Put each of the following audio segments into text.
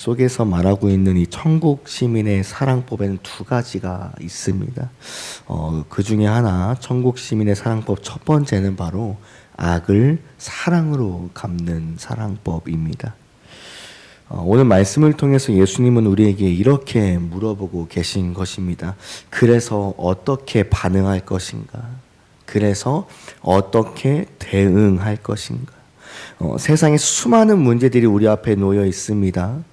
속에서 말하고 있는 이 천국 시민의 사랑법에는 두 가지가 있습니다. 어, 그 중에 하나, 천국 시민의 사랑법 첫 번째는 바로 악을 사랑으로 갚는 사랑법입니다. 어, 오늘 말씀을 통해서 예수님은 우리에게 이렇게 물어보고 계신 것입니다. 그래서 어떻게 반응할 것인가? 그래서 어떻게 대응할 것인가? 어, 세상에 수많은 문제들이 우리 앞에 놓여 있습니다.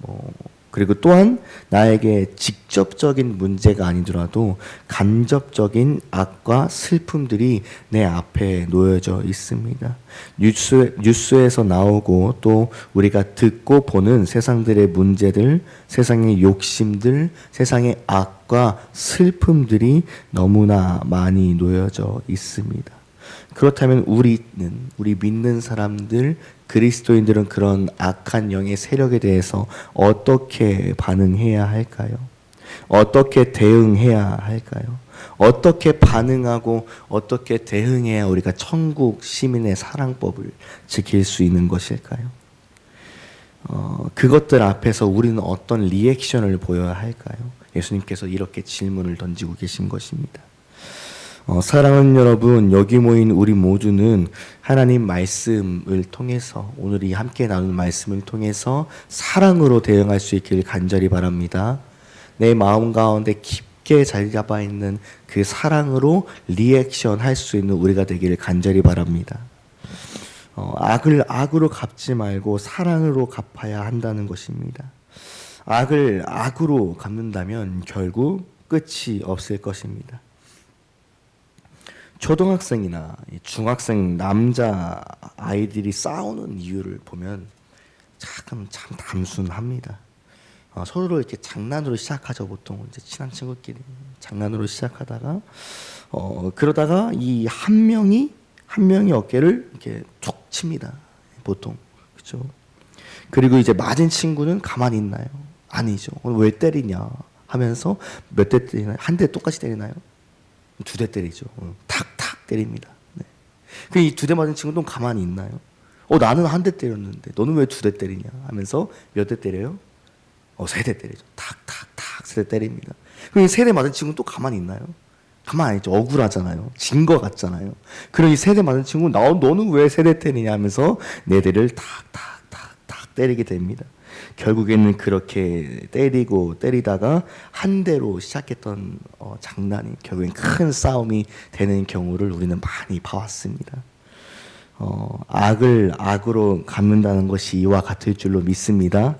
뭐 그리고 또한 나에게 직접적인 문제가 아니더라도 간접적인 악과 슬픔들이 내 앞에 놓여져 있습니다. 뉴스, 뉴스에서 나오고 또 우리가 듣고 보는 세상들의 문제들, 세상의 욕심들, 세상의 악과 슬픔들이 너무나 많이 놓여져 있습니다. 그렇다면 우리는 우리 믿는 사람들 그리스도인들은 그런 악한 영의 세력에 대해서 어떻게 반응해야 할까요? 어떻게 대응해야 할까요? 어떻게 반응하고 어떻게 대응해야 우리가 천국 시민의 사랑법을 지킬 수 있는 것일까요? 어, 그것들 앞에서 우리는 어떤 리액션을 보여야 할까요? 예수님께서 이렇게 질문을 던지고 계신 것입니다. 어, 사랑하는 여러분, 여기 모인 우리 모두는 하나님 말씀을 통해서 오늘 이 함께 나눈 말씀을 통해서 사랑으로 대응할 수 있기를 간절히 바랍니다. 내 마음 가운데 깊게 자리 잡아 있는 그 사랑으로 리액션 할 수 있는 우리가 되기를 간절히 바랍니다. 어, 악을 악으로 갚지 말고 사랑으로 갚아야 한다는 것입니다. 악을 악으로 갚는다면 결국 끝이 없을 것입니다. 초등학생이나 중학생 남자 아이들이 싸우는 이유를 보면 참, 참 단순합니다. 어, 서로를 이렇게 장난으로 시작하죠. 보통 이제 친한 친구끼리 장난으로 시작하다가 어, 그러다가 이 한 명이 한 명이 어깨를 이렇게 툭 칩니다. 보통 그렇죠. 그리고 이제 맞은 친구는 가만히 있나요? 아니죠. 왜 때리냐 하면서 몇 대 때리나요? 한 대 똑같이 때리나요? 두 대 때리죠. 어, 탁탁 때립니다. 네. 그이 두 대 맞은 친구는 가만히 있나요? 어 나는 한 대 때렸는데 너는 왜 두 대 때리냐 하면서 몇 대 때려요? 어 세 대 때리죠. 탁탁탁 세 대 때립니다. 그럼 세대 맞은 친구는 또 가만히 있나요? 가만히 있죠. 억울하잖아요. 진거 같잖아요. 그럼 이 세대 맞은 친구 나 너는 왜 세대 때리냐 하면서 네 대를 탁탁탁탁 때리게 됩니다. 결국에는 그렇게 때리고 때리다가 한 대로 시작했던 어, 장난이 결국엔 큰 싸움이 되는 경우를 우리는 많이 봐왔습니다. 어, 악을 악으로 갚는다는 것이 이와 같을 줄로 믿습니다.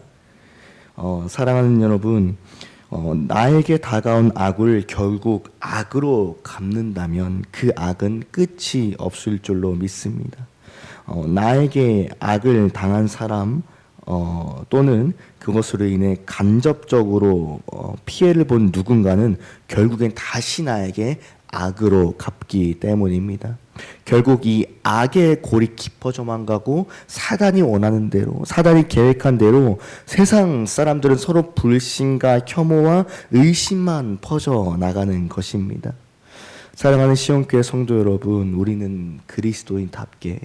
어, 사랑하는 여러분, 어, 나에게 다가온 악을 결국 악으로 갚는다면 그 악은 끝이 없을 줄로 믿습니다. 어, 나에게 악을 당한 사람, 어, 또는 그것으로 인해 간접적으로 어, 피해를 본 누군가는 결국엔 다시 나에게 악으로 갚기 때문입니다. 결국 이 악의 골이 깊어져만 가고 사단이 원하는 대로 사단이 계획한 대로 세상 사람들은 서로 불신과 혐오와 의심만 퍼져 나가는 것입니다. 사랑하는 시온교회 성도 여러분, 우리는 그리스도인답게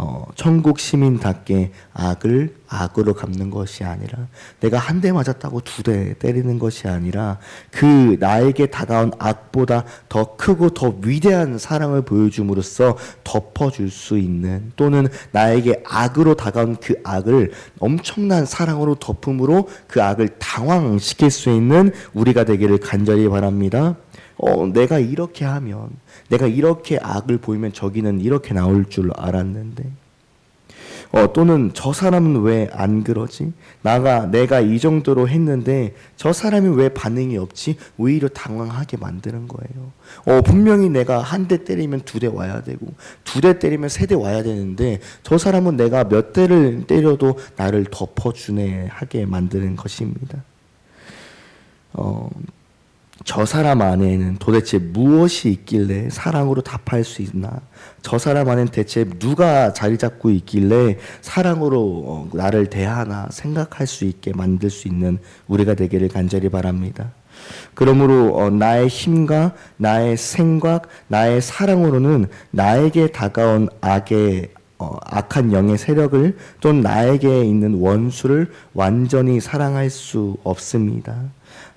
어, 천국 시민답게 악을 악으로 갚는 것이 아니라 내가 한 대 맞았다고 두 대 때리는 것이 아니라 그 나에게 다가온 악보다 더 크고 더 위대한 사랑을 보여줌으로써 덮어줄 수 있는 또는 나에게 악으로 다가온 그 악을 엄청난 사랑으로 덮음으로 그 악을 당황시킬 수 있는 우리가 되기를 간절히 바랍니다. 어, 내가 이렇게 하면, 내가 이렇게 악을 보이면 저기는 이렇게 나올 줄 알았는데, 어, 또는 저 사람은 왜 안 그러지? 나가, 내가 이 정도로 했는데, 저 사람이 왜 반응이 없지? 오히려 당황하게 만드는 거예요. 어, 분명히 내가 한 대 때리면 두 대 와야 되고, 두 대 때리면 세 대 와야 되는데, 저 사람은 내가 몇 대를 때려도 나를 덮어주네 하게 만드는 것입니다. 어, 저 사람 안에는 도대체 무엇이 있길래 사랑으로 답할 수 있나? 저 사람 안에는 대체 누가 자리 잡고 있길래 사랑으로 어, 나를 대하나 생각할 수 있게 만들 수 있는 우리가 되기를 간절히 바랍니다. 그러므로 어, 나의 힘과 나의 생각, 나의 사랑으로는 나에게 다가온 악의 어, 악한 영의 세력을 또는 나에게 있는 원수를 완전히 사랑할 수 없습니다.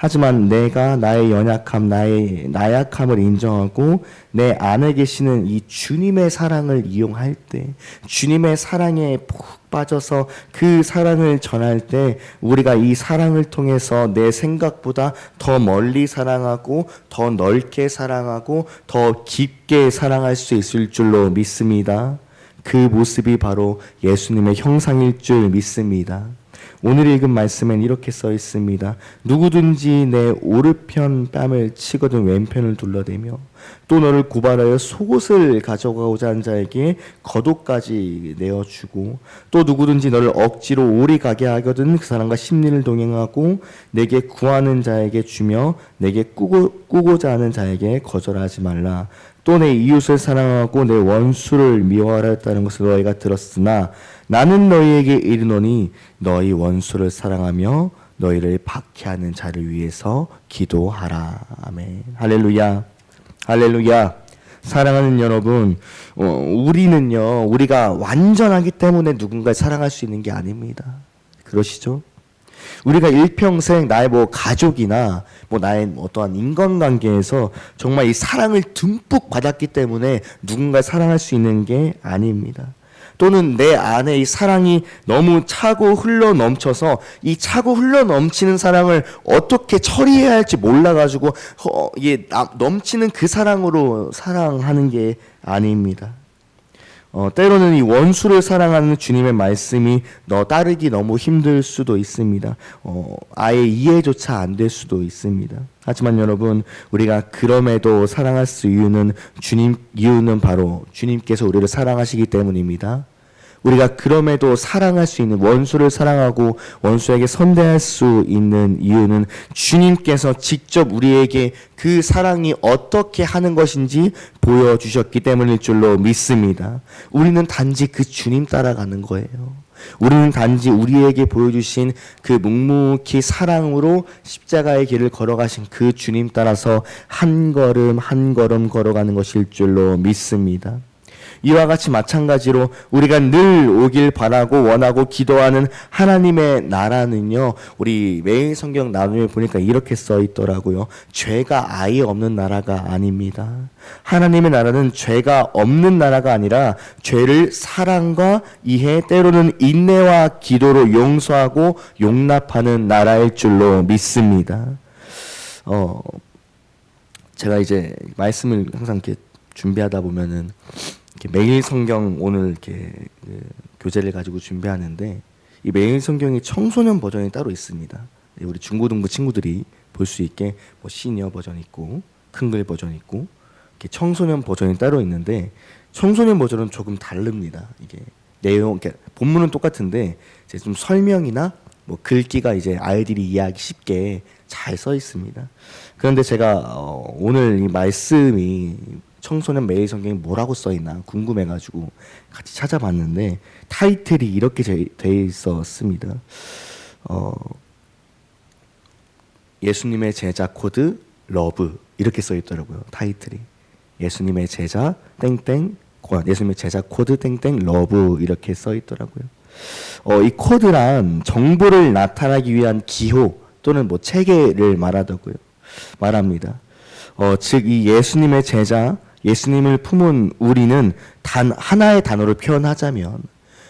하지만 내가 나의 연약함, 나의 나약함을 인정하고 내 안에 계시는 이 주님의 사랑을 이용할 때, 주님의 사랑에 푹 빠져서 그 사랑을 전할 때, 우리가 이 사랑을 통해서 내 생각보다 더 멀리 사랑하고, 더 넓게 사랑하고, 더 깊게 사랑할 수 있을 줄로 믿습니다. 그 모습이 바로 예수님의 형상일 줄 믿습니다. 오늘 읽은 말씀엔 이렇게 써 있습니다. 누구든지 내 오른편 뺨을 치거든 왼편을 둘러대며 또 너를 고발하여 속옷을 가져가고자 한 자에게 겉옷까지 내어주고 또 누구든지 너를 억지로 오리 가게 하거든 그 사람과 심리를 동행하고 내게 구하는 자에게 주며 내게 꾸고, 꾸고자 하는 자에게 거절하지 말라. 또 내 이웃을 사랑하고 내 원수를 미워하라 했다는 것을 너희가 들었으나 나는 너희에게 이르노니 너희 원수를 사랑하며 너희를 박해하는 자를 위해서 기도하라. 아멘. 할렐루야. 할렐루야. 사랑하는 여러분, 어, 우리는요, 우리가 완전하기 때문에 누군가를 사랑할 수 있는 게 아닙니다. 그러시죠? 우리가 일평생 나의 뭐 가족이나 뭐 나의 어떠한 인간관계에서 정말 이 사랑을 듬뿍 받았기 때문에 누군가를 사랑할 수 있는 게 아닙니다. 또는 내 안에 이 사랑이 너무 차고 흘러 넘쳐서 이 차고 흘러 넘치는 사랑을 어떻게 처리해야 할지 몰라가지고 어, 예, 넘치는 그 사랑으로 사랑하는 게 아닙니다. 어, 때로는 이 원수를 사랑하는 주님의 말씀이 너 따르기 너무 힘들 수도 있습니다. 어, 아예 이해조차 안 될 수도 있습니다. 하지만 여러분, 우리가 그럼에도 사랑할 수 이유는 주님, 이유는 바로 주님께서 우리를 사랑하시기 때문입니다. 우리가 그럼에도 사랑할 수 있는 원수를 사랑하고 원수에게 선대할 수 있는 이유는 주님께서 직접 우리에게 그 사랑이 어떻게 하는 것인지 보여주셨기 때문일 줄로 믿습니다. 우리는 단지 그 주님 따라가는 거예요. 우리는 단지 우리에게 보여주신 그 묵묵히 사랑으로 십자가의 길을 걸어가신 그 주님 따라서 한 걸음 한 걸음 걸어가는 것일 줄로 믿습니다. 이와 같이 마찬가지로 우리가 늘 오길 바라고 원하고 기도하는 하나님의 나라는요. 우리 매일 성경 나눔에 보니까 이렇게 써 있더라고요. 죄가 아예 없는 나라가 아닙니다. 하나님의 나라는 죄가 없는 나라가 아니라 죄를 사랑과 이해 때로는 인내와 기도로 용서하고 용납하는 나라일 줄로 믿습니다. 어 제가 이제 말씀을 항상 이렇게 준비하다 보면은 매일 성경 오늘 이렇게 그 교재를 가지고 준비하는데 이 매일 성경이 청소년 버전이 따로 있습니다. 우리 중고등부 친구들이 볼 수 있게 뭐 시니어 버전 있고 큰글 버전 있고 이렇게 청소년 버전이 따로 있는데 청소년 버전은 조금 다릅니다. 이게 내용, 그러니까 본문은 똑같은데 이제 좀 설명이나 뭐 글귀가 이제 아이들이 이해하기 쉽게 잘 써 있습니다. 그런데 제가 어, 오늘 이 말씀이 청소년 매일 성경이 뭐라고 써 있나 궁금해가지고 같이 찾아봤는데 타이틀이 이렇게 돼 있었습니다. 어, 예수님의 제자 코드 러브 이렇게 써 있더라고요. 타이틀이 예수님의 제자 땡땡 예수님의 제자 코드 땡땡 러브 이렇게 써 있더라고요. 어, 이 코드란 정보를 나타나기 위한 기호 또는 뭐 체계를 말하더고요. 말합니다. 어, 즉 이 예수님의 제자 예수님을 품은 우리는 단 하나의 단어로 표현하자면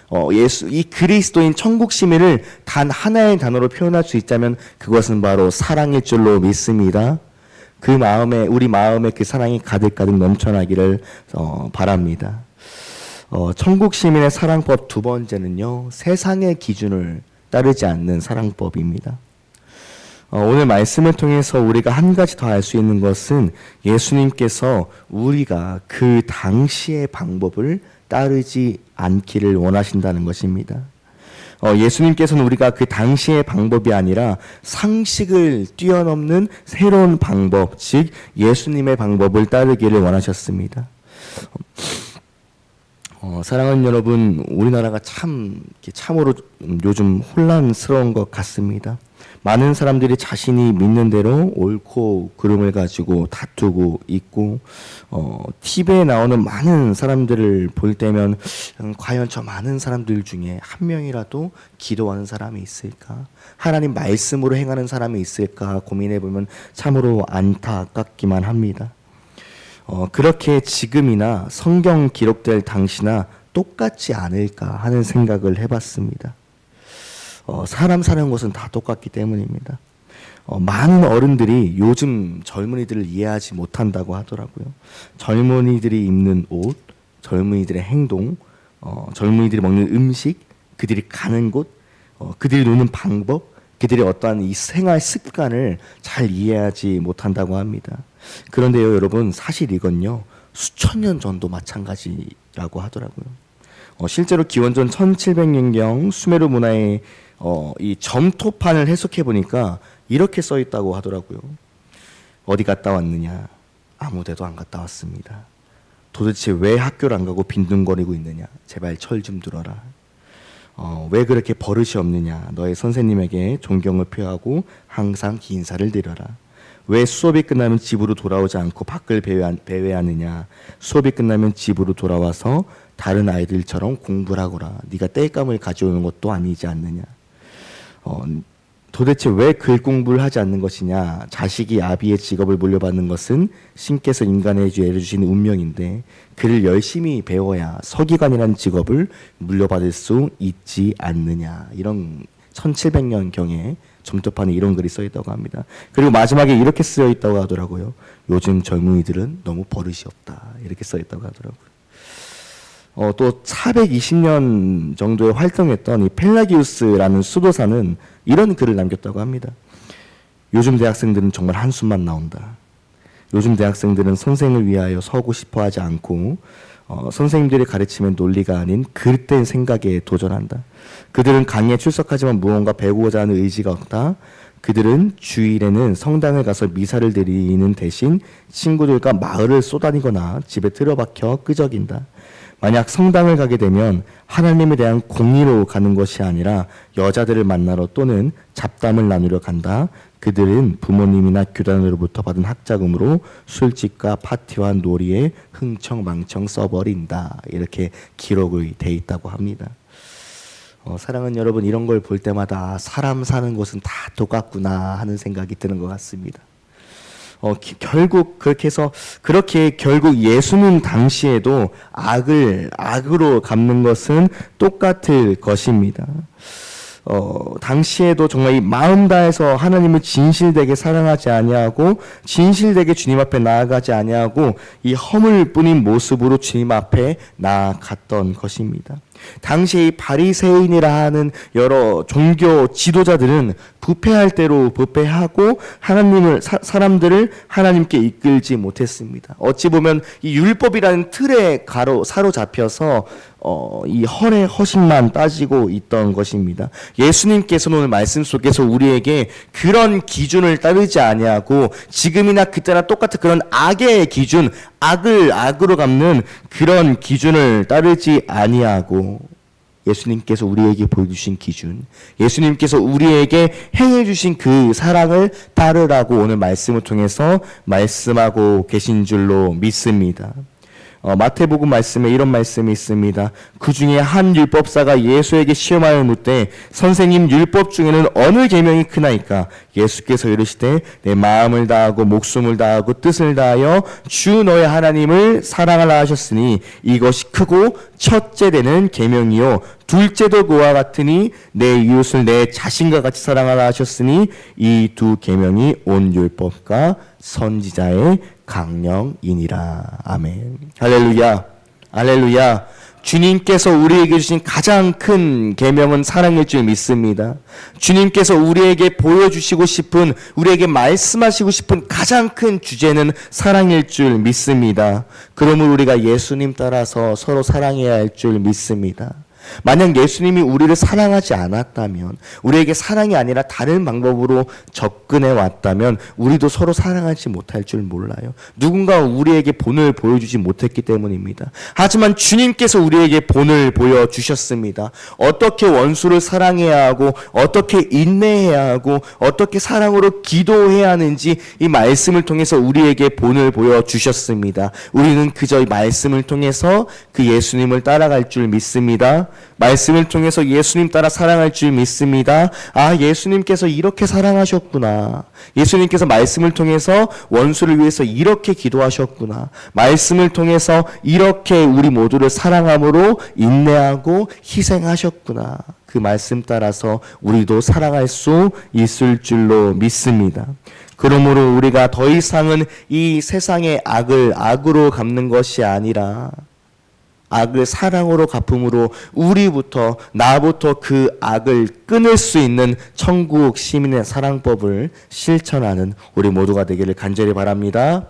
어, 예수 이 그리스도인 천국 시민을 단 하나의 단어로 표현할 수 있다면 그것은 바로 사랑일 줄로 믿습니다. 그 마음에 우리 마음에 그 사랑이 가득가득 넘쳐나기를 어, 바랍니다. 어, 천국 시민의 사랑법 두 번째는요 세상의 기준을 따르지 않는 사랑법입니다. 어, 오늘 말씀을 통해서 우리가 한 가지 더 알 수 있는 것은 예수님께서 우리가 그 당시의 방법을 따르지 않기를 원하신다는 것입니다. 어, 예수님께서는 우리가 그 당시의 방법이 아니라 상식을 뛰어넘는 새로운 방법, 즉 예수님의 방법을 따르기를 원하셨습니다. 어, 사랑하는 여러분, 우리나라가 참 참으로 요즘 혼란스러운 것 같습니다. 많은 사람들이 자신이 믿는 대로 옳고 그름을 가지고 다투고 있고 어, TV에 나오는 많은 사람들을 볼 때면 음, 과연 저 많은 사람들 중에 한 명이라도 기도하는 사람이 있을까? 하나님 말씀으로 행하는 사람이 있을까 고민해 보면 참으로 안타깝기만 합니다. 어, 그렇게 지금이나 성경 기록될 당시나 똑같지 않을까 하는 생각을 해봤습니다. 어, 사람 사는 것은 다 똑같기 때문입니다. 어, 많은 어른들이 요즘 젊은이들을 이해하지 못한다고 하더라고요. 젊은이들이 입는 옷, 젊은이들의 행동, 어, 젊은이들이 먹는 음식, 그들이 가는 곳, 어, 그들이 노는 방법, 그들의 어떠한 이 생활 습관을 잘 이해하지 못한다고 합니다. 그런데요, 여러분, 사실 이건요, 수천 년 전도 마찬가지라고 하더라고요. 어, 실제로 기원전 1700년경 수메르 문화의 어, 이 점토판을 해석해 보니까 이렇게 써 있다고 하더라고요. 어디 갔다 왔느냐? 아무데도 안 갔다 왔습니다. 도대체 왜 학교를 안 가고 빈둥거리고 있느냐? 제발 철 좀 들어라. 어, 왜 그렇게 버릇이 없느냐? 너의 선생님에게 존경을 표하고 항상 긴 인사를 드려라. 왜 수업이 끝나면 집으로 돌아오지 않고 밖을 배회하, 배회하느냐? 수업이 끝나면 집으로 돌아와서 다른 아이들처럼 공부를 하거라. 네가 땔감을 가져오는 것도 아니지 않느냐? 어, 도대체 왜 글 공부를 하지 않는 것이냐? 자식이 아비의 직업을 물려받는 것은 신께서 인간에 내려주신 운명인데 글을 열심히 배워야 서기관이라는 직업을 물려받을 수 있지 않느냐? 이런 1700년 경에 점토판에 이런 글이 써 있다고 합니다. 그리고 마지막에 이렇게 쓰여 있다고 하더라고요. 요즘 젊은이들은 너무 버릇이 없다. 이렇게 써 있다고 하더라고요. 어, 또 420년 정도에 활동했던 이 펠라기우스라는 수도사는 이런 글을 남겼다고 합니다. 요즘 대학생들은 정말 한숨만 나온다. 요즘 대학생들은 선생을 위하여 서고 싶어 하지 않고 어, 선생님들이 가르치면 논리가 아닌 그릇된 생각에 도전한다. 그들은 강의에 출석하지만 무언가 배우고자 하는 의지가 없다. 그들은 주일에는 성당을 가서 미사를 드리는 대신 친구들과 마을을 쏘다니거나 집에 틀어박혀 끄적인다. 만약 성당을 가게 되면 하나님에 대한 공의로 가는 것이 아니라 여자들을 만나러 또는 잡담을 나누려 간다. 그들은 부모님이나 교단으로부터 받은 학자금으로 술집과 파티와 놀이에 흥청망청 써버린다. 이렇게 기록이 돼 있다고 합니다. 어, 사랑은 여러분 이런 걸 볼 때마다 사람 사는 곳은 다 똑같구나 하는 생각이 드는 것 같습니다. 어, 기, 결국 그렇게 해서 그렇게 결국 예수님 당시에도 악을 악으로 갚는 것은 똑같을 것입니다. 어, 당시에도 정말 이 마음 다해서 하나님을 진실되게 사랑하지 아니하고 진실되게 주님 앞에 나아가지 아니하고 이 허물 뿐인 모습으로 주님 앞에 나아갔던 것입니다. 당시 이 바리새인이라 하는 여러 종교 지도자들은 부패할 대로 부패하고 하나님을 사, 사람들을 하나님께 이끌지 못했습니다. 어찌 보면 이 율법이라는 틀에 가로 사로잡혀서 어, 이 허례 허식만 따지고 있던 것입니다. 예수님께서는 오늘 말씀 속에서 우리에게 그런 기준을 따르지 아니하고 지금이나 그때나 똑같은 그런 악의 기준, 악을 악으로 갚는 그런 기준을 따르지 아니하고 예수님께서 우리에게 보여주신 기준, 예수님께서 우리에게 행해주신 그 사랑을 따르라고 오늘 말씀을 통해서 말씀하고 계신 줄로 믿습니다. 어, 마태복음 말씀에 이런 말씀이 있습니다. 그 중에 한 율법사가 예수에게 시험하여 묻되 선생님 율법 중에는 어느 계명이 크나이까? 예수께서 이르시되 내 마음을 다하고 목숨을 다하고 뜻을 다하여 주 너의 하나님을 사랑하라 하셨으니 이것이 크고 첫째 되는 계명이요 둘째도 그와 같으니 내 이웃을 내 자신과 같이 사랑하라 하셨으니 이 두 계명이 온 율법과 선지자의 강령이니라. 아멘. 할렐루야. 할렐루야. 주님께서 우리에게 주신 가장 큰 계명은 사랑일 줄 믿습니다. 주님께서 우리에게 보여주시고 싶은 우리에게 말씀하시고 싶은 가장 큰 주제는 사랑일 줄 믿습니다. 그러므로 우리가 예수님 따라서 서로 사랑해야 할 줄 믿습니다. 만약 예수님이 우리를 사랑하지 않았다면, 우리에게 사랑이 아니라 다른 방법으로 접근해 왔다면, 우리도 서로 사랑하지 못할 줄 몰라요. 누군가 우리에게 본을 보여주지 못했기 때문입니다. 하지만 주님께서 우리에게 본을 보여주셨습니다. 어떻게 원수를 사랑해야 하고, 어떻게 인내해야 하고, 어떻게 사랑으로 기도해야 하는지 이 말씀을 통해서 우리에게 본을 보여주셨습니다. 우리는 그저 이 말씀을 통해서 그 예수님을 따라갈 줄 믿습니다. 말씀을 통해서 예수님 따라 사랑할 줄 믿습니다. 아, 예수님께서 이렇게 사랑하셨구나. 예수님께서 말씀을 통해서 원수를 위해서 이렇게 기도하셨구나. 말씀을 통해서 이렇게 우리 모두를 사랑함으로 인내하고 희생하셨구나. 그 말씀 따라서 우리도 사랑할 수 있을 줄로 믿습니다. 그러므로 우리가 더 이상은 이 세상의 악을 악으로 갚는 것이 아니라 악을 사랑으로 갚음으로 우리부터 나부터 그 악을 끊을 수 있는 천국 시민의 사랑법을 실천하는 우리 모두가 되기를 간절히 바랍니다.